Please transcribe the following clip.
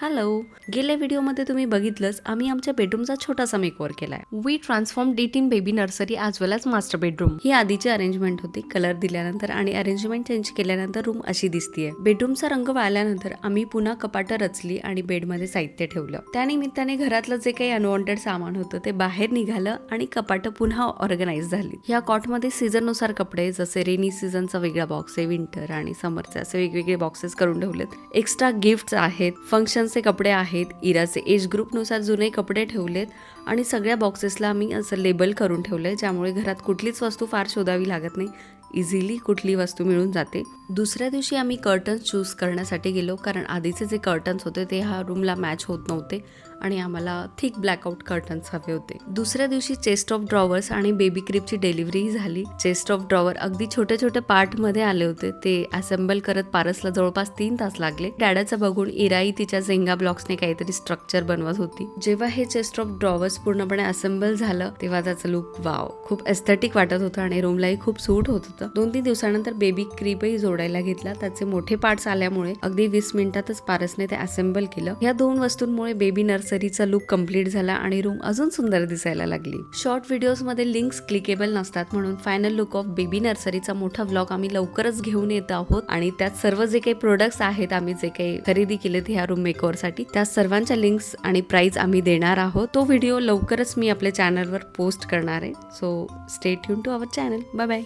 Hello गेल्या व्हिडिओमध्ये तुम्ही बघितलंच आम्ही आमच्या बेडरूमचा छोटासा मेकओव्हर केलाय. Transformed it in baby nursery as well as master bedroom. ही आधीची अरेंजमेंट होती कलर दिल्यानंतर आणि अरेंजमेंट चेंज केल्यानंतर रूम अशी दिसतीये. बेडरूमचा रंग वाळल्यानंतर आम्ही पुन्हा कपाटं रचली आणि बेडमध्ये साहित्य ठेवलं. त्यानिमित्ताने घरातलं जे काही अनवॉन्टेड सामान होतं ते बाहेर निघालं आणि कपाटं पुन्हा ऑर्गनाईज झाली. या कॉटमध्ये सीझननुसार कपडे जसे रेनी सीझनचा वेगळा बॉक्स आहे विंटर आणि समरचे असे वेगवेगळे बॉक्सेस करून ठेवलेत. एक्स्ट्रा गिफ्ट आहेत फंक्शनचे कपडे आहेत इराचे एज ग्रुपनुसार जुने कपडे ठेवलेत आणि सगळ्या बॉक्सेसला आम्ही असं लेबल करून ठेवलं आहे ज्यामुळे घरात कुठलीच वस्तू फार शोधावी लागत नाही. इझिली कुठली वस्तू मिळून जाते. दुसऱ्या दिवशी आम्ही कर्टन्स चूज करण्यासाठी गेलो कारण आधीचे जे कर्टन्स होते ते ह्या रूमला मॅच होत नव्हते आणि आम्हाला थिक ब्लॅकआउट कर्टन्स हवे होते. दुसऱ्या दिवशी चेस्ट ऑफ ड्रॉवर्स आणि बेबी क्रिपची डिलिव्हरी झाली. चेस्ट ऑफ ड्रॉवर अगदी छोटे छोटे पार्टमध्ये आले होते. ते असेंबल करत पारसला जवळपास तीन तास लागले. डॅडाचं बघून इराई तिच्या झेंगा ब्लॉक्सने काहीतरी स्ट्रक्चर बनवत होती. जेव्हा हे चेस्ट ऑफ ड्रॉवर्स पूर्णपणे असेंबल झालं तेव्हा त्याचं लुक वाव खूप एस्थेटिक वाटत होतं आणि रूमलाही खूप सूट होत होतं. दोन तीन दिवसानंतर बेबी क्रीपही जोडायला घेतला. त्याचे मोठे पार्ट्स आल्यामुळे अगदी वीस मिनिटातच पारसने ते असेंबल केलं. या दोन वस्तूंमुळे बेबी नर्सरीचा लुक कंप्लीट झाला आणि रूम अजून सुंदर दिसायला लागली. शॉर्ट व्हिडिओजमध्ये लिंक्स क्लिकेबल नसतात म्हणून फायनल लुक ऑफ बेबी नर्सरीचा मोठा व्लॉग आम्ही लवकरच घेऊन येत आहोत आणि त्यात सर्व जे काही प्रोडक्ट्स आहेत आम्ही जे काही खरेदी केलेत ह्या रूम मेकओव्हरसाठी त्या सर्वांच्या लिंक्स आणि प्राइस आम्ही देणार आहोत. तो व्हिडिओ लवकरच मी आपल्या चॅनलवर पोस्ट करणार आहे. So stay tune to our channel bye bye